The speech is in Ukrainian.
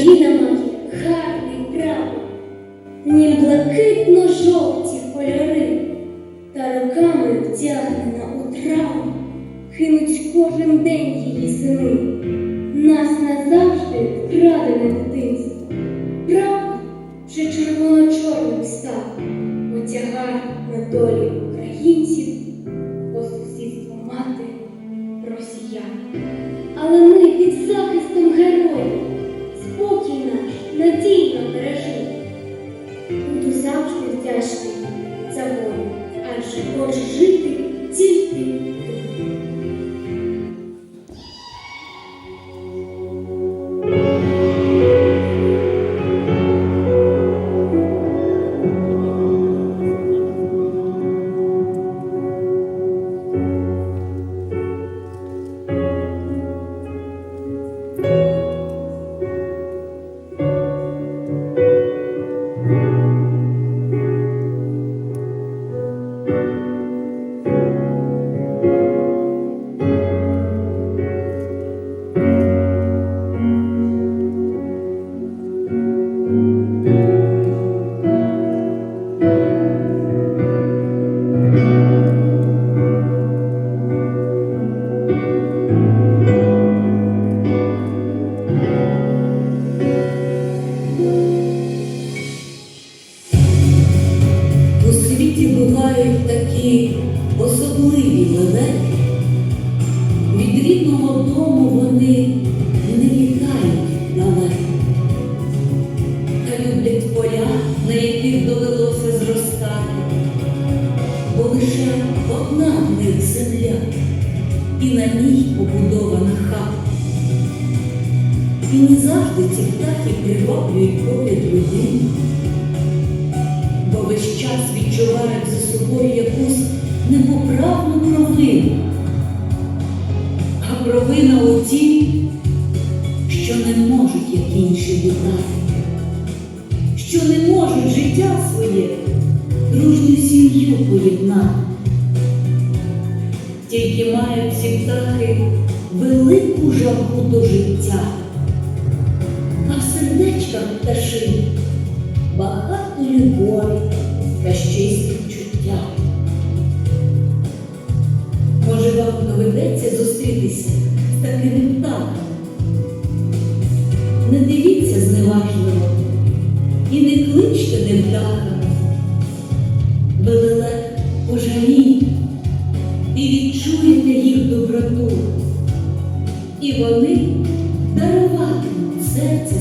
Україна має гарний прапор, ні блакитно-жовті кольори, та роками вдягнена у траву, хинуть кожен день її сини. Нас назавжди вкрадене дитинство. Правда, вже червоно-чорним став, отягар на долі українців, надійно бережи. Буду завжди вдячний за волю, адже хочу жити бувають особливі лелеки. Від рідного дому вони не літають далеко. Та люблять поля, на яких довелося зростати, бо лише одна в них земля, і на ній побудована хата. І не завжди ці птахи приваблюють погляд людини весь час відчувають за собою якусь непоправну провину. А провина у тім, що не можуть, як інші літати, що не можуть життя своє дружню сім'ю поєднати. Тільки мають ці птахи велику жагу до життя, а в сердечках пташин багато любові та щирих чуття. Може, вам доведеться зустрітися з такими птахами. Не дивіться зневажливо і не кличте ним птахами. Пожалійте і відчуєте їх доброту, і вони даруватимуть серце